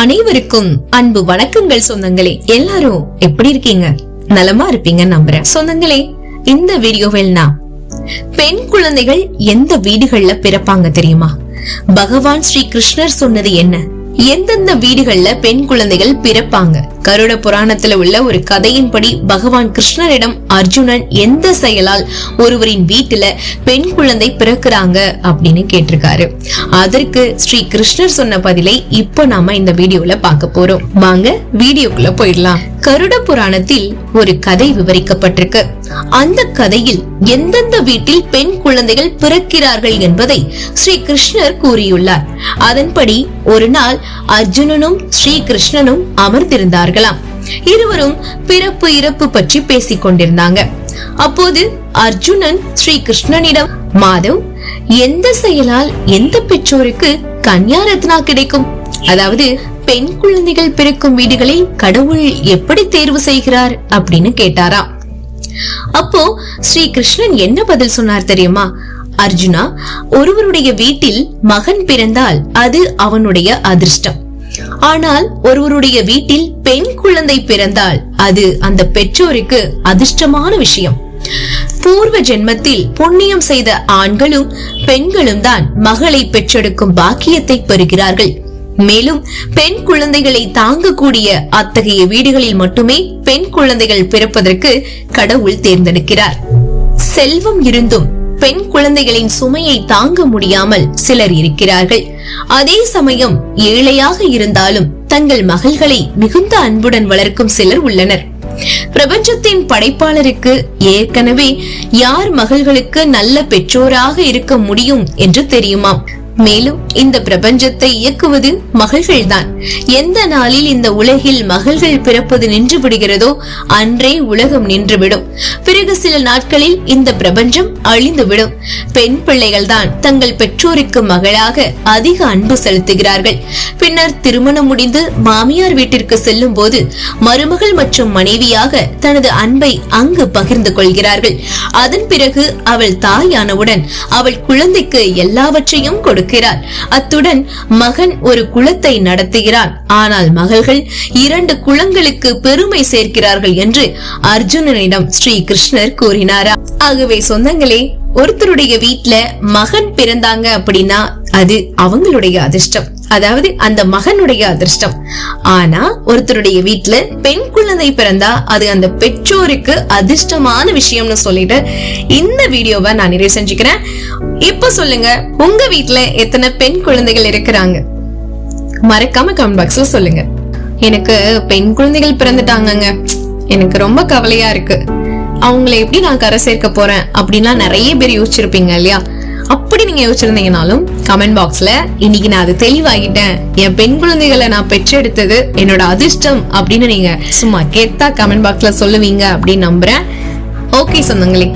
அனைவருக்கும் அன்பு வணக்கங்கள் சொந்தங்களே. எல்லாரும் எப்படி இருக்கீங்க? நலமா இருப்பீங்க நம்புறேன். சொந்தங்களே இந்த வீடியோவில் நான் பெண் குழந்தைகள் எந்த வீடுகள்ல பிறப்பாங்க தெரியுமா? பகவான் ஸ்ரீ கிருஷ்ணர் சொன்னது என்ன? எந்தெந்த வீடுகள்ல பெண் குழந்தைகள் பிறப்பாங்க? கருட புராணத்துல உள்ள ஒரு கதையின்படி பகவான் கிருஷ்ணரிடம் அர்ஜுனன் எந்த செயலால் ஒருவரின் வீட்டுல பெண் குழந்தை பிறக்கிறாங்க அப்படின்னு கேட்டிருக்காரு. அதற்கு ஸ்ரீ கிருஷ்ணர் சொன்ன பதிலை இப்போ நாம இந்த வீடியோல பார்க்க போறோம். வாங்க வீடியோக்குள்ள போயிடலாம். கருட புராணத்தில் ஒரு கதை விவரிக்கப்பட்டிருக்கு. அந்த கதையில் எந்தெந்த வீட்டில் பெண் குழந்தைகள் பிறக்கிறார்கள் என்பதை ஸ்ரீ கிருஷ்ணர் கூறியுள்ளார். அதன்படி ஒரு நாள் அர்ஜுனனும் ஸ்ரீ கிருஷ்ணனும் அமர்ந்திருந்தார் அமர்ந்திருந்தார்களாம் இருவரும் பிறப்பு இறப்பு பற்றி பேசிக் கொண்டிருந்தாங்க. அப்போது அர்ஜுனன் ஸ்ரீ கிருஷ்ணனிடம் மாதவ் எந்த செயலால் எந்த பெற்றோருக்கு கன்யா ரத்னா கிடைக்கும்? அதாவது பெண் குழந்தைகள் பிறக்கும் வீடுகளை கடவுள் எப்படி தேர்வு செய்கிறார்? அப்படின்னு கேட்டாராம். அப்போ ஸ்ரீ கிருஷ்ணன் என்ன பதில் சொன்னார் தெரியுமா? அர்ஜுனா ஒருவருடைய வீட்டில் மகன் பிறந்தால் அது அவனுடைய அதிர்ஷ்டம். ஆனால் ஒருவருடைய வீட்டில் பெண் குழந்தை பிறந்தால் அது அந்த பெற்றோருக்கு அதிர்ஷ்டமான விஷயம். பூர்வ ஜென்மத்தில் புண்ணியம் செய்த ஆண்களும் பெண்களும் தான் மகளை பெற்றெடுக்கும் பாக்கியத்தை பெறுகிறார்கள். மேலும் பெண் குழந்தைகளை தாங்கக்கூடிய அத்தகைய வீடுகளில் மட்டுமே பெண் குழந்தைகள் பிறப்பதற்கு கடவுள் தேர்ந்தெடுக்கிறார். செல்வம் இருந்தும் பெண் குழந்தைகளின் சுமையை தாங்க முடியாமல் சிலர் இருக்கிறார்கள். அதே சமயம் ஏழையாக இருந்தாலும் தங்கள் மகள்களை மிகுந்த அன்புடன் வளர்க்கும் சிலர் உள்ளனர். பிரபஞ்சத்தின் படைப்பாளருக்கு ஏற்கனவே யார் மகள்களுக்கு நல்ல பெற்றோராக இருக்க முடியும் என்று தெரியுமாம். மேலும் இந்த பிரபஞ்சத்தை இயக்குவது மகள்கள்தான். எந்த நாளில் இந்த உலகில் மகள்கள் பிறப்பது நின்று விடுகிறதோ அன்றே உலகம் நின்றுவிடும். பிறகு சில நாட்களில் இந்த பிரபஞ்சம் அழிந்துவிடும். பெண் பிள்ளைகள் தான் தங்கள் பெற்றோருக்கு மகளாக அதிக அன்பு செலுத்துகிறார்கள். பின்னர் திருமணம் முடிந்து மாமியார் வீட்டிற்கு செல்லும் போது மருமகள் மற்றும் மனைவியாக தனது அன்பை அங்கு பகிர்ந்து கொள்கிறார்கள். அதன் பிறகு அவள் தாயானவுடன் அவள் குழந்தைக்கு எல்லாவற்றையும் கொடு கொடுக்கிறார் அத்துடன் மகன் ஒரு குலத்தை நடத்துகிறான். ஆனால் மகள்கள் இரண்டு குலங்களுக்கு பெருமை சேர்க்கிறார்கள் என்று அர்ஜுனனிடம் ஸ்ரீ கிருஷ்ணர் கூறினாரா. ஆகவே சொந்தங்களே ஒருத்தருடைய வீட்டுல மகன் பிறந்தாங்க அப்படின்னா அது அவங்களுடைய அதிர்ஷ்டம். அதாவது அந்த மகனுடைய அதிர்ஷ்டம். ஆனா ஒருத்தருடைய வீட்டுல பெண் குழந்தை பிறந்தா அது அந்த பெற்றோருக்கு அதிர்ஷ்டமான விஷயம்னு சொல்லிட்டு இந்த வீடியோவை நான் நிறைவு செஞ்சுக்கிறேன். இப்ப சொல்லுங்க உங்க வீட்டுல எத்தனை பெண் குழந்தைகள் இருக்கிறாங்க? மறக்காம கமெண்ட் பாக்ஸ்ல சொல்லுங்க. எனக்கு பெண் குழந்தைகள் பிறந்துட்டாங்கங்க. எனக்கு ரொம்ப கவலையா இருக்கு. அவங்கள எப்படி நான் கரை சேர்க்க போறேன்? அப்படின்லாம் நிறைய பேர் யோசிச்சிருப்பீங்க இல்லையா? அப்படி நீங்க யோசிச்சிருந்தீங்கனாலும் கமெண்ட் பாக்ஸ்ல இன்னைக்கு நான் அது தெளிவாகிட்டேன். என் பெண் குழந்தைகளை நான் பெற்றெடுத்தது என்னோட அதிர்ஷ்டம் அப்படின்னு நீங்க சும்மா கெத்தா கமெண்ட் பாக்ஸ்ல சொல்லுவீங்க அப்படின்னு நம்புறேன். ஓகே சொந்தங்களே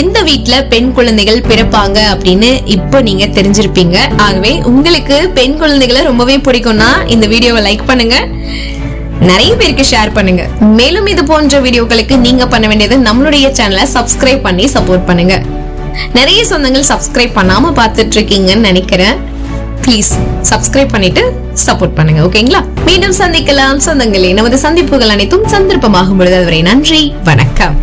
எந்த வீட்ல பெண் குழந்தைகள் பிறப்பாங்க அப்படின்னு இப்போ நீங்க தெரிஞ்சிருப்பீங்க. ஆகவே உங்களுக்கு பெண் குழந்தைகளை ரொம்பவே பிடிக்கும்னா இந்த வீடியோவை லைக் பண்ணுங்க. நிறைய பேருக்கு ஷேர் பண்ணுங்க. மேலும் இது போன்ற வீடியோக்களுக்கு நீங்க பண்ண வேண்டியது நம்மளுடைய சேனலை சப்ஸ்கிரைப் பண்ணி சப்போர்ட் பண்ணுங்க. நிறைய சொந்தங்கள் சப்ஸ்கிரைப் பண்ணாம பார்த்துட்டு இருக்கீங்கன்னு நினைக்கிறேன். ப்ளீஸ் சப்ஸ்கிரைப் பண்ணிட்டு சப்போர்ட் பண்ணுங்க ஓகேங்களா? மீண்டும் சந்திக்கலாம். சொந்தங்களே நமது சந்திப்புகள் அனைத்தும் சந்தர்ப்பமாகும் பொழுது அதுவரை நன்றி வணக்கம்.